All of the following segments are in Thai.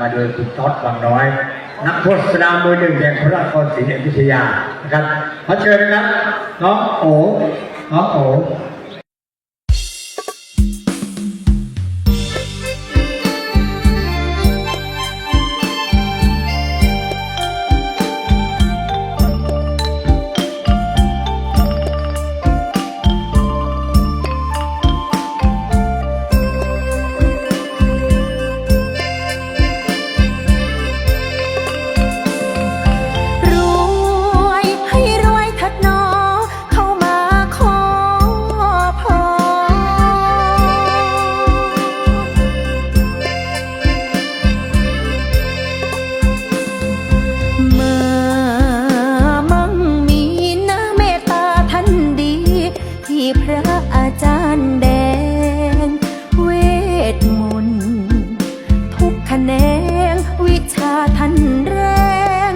มาโดยคุณท็อตบางน้อย นักโทษสนามมือหนึ่งแห่งพระนครศรีอยุธยานะครับขอเชิญนะครับน้องโอ๋น้องโอ๋ พระอาจารย์แดง เวทมนต์ทุกแขนงวิชาทันแรง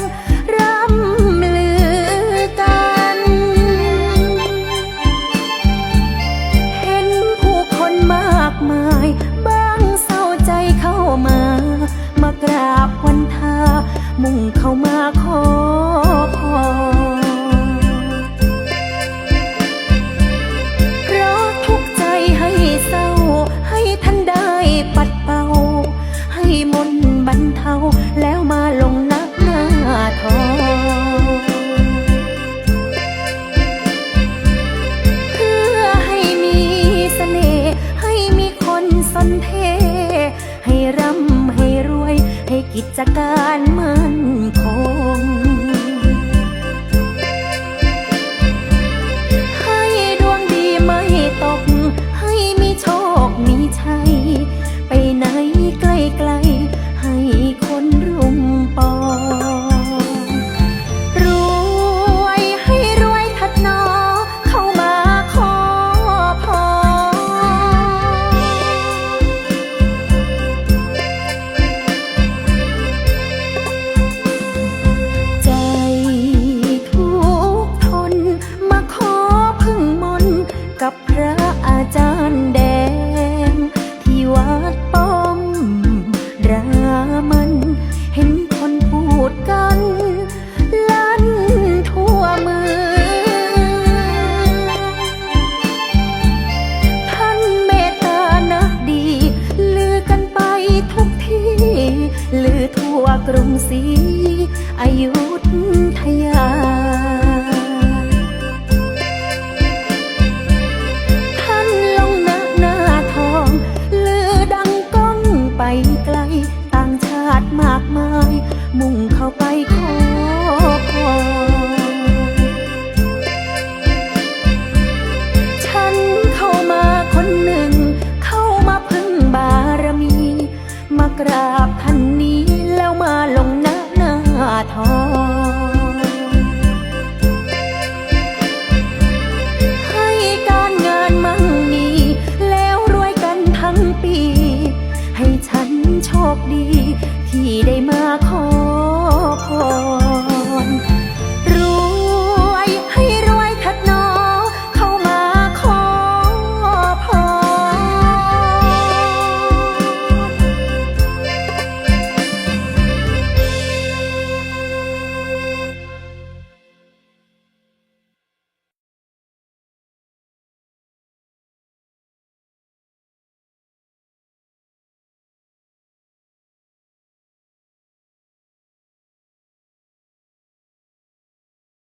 ร่ำลือกัน เห็นผู้คนมากมายบางเศร้าใจเข้ามา มากราบวันทา มุ่งเข้ามาขอ จากการเมื 太阳。 ปี ให้ฉันโชคดี ที่ได้มาขอพร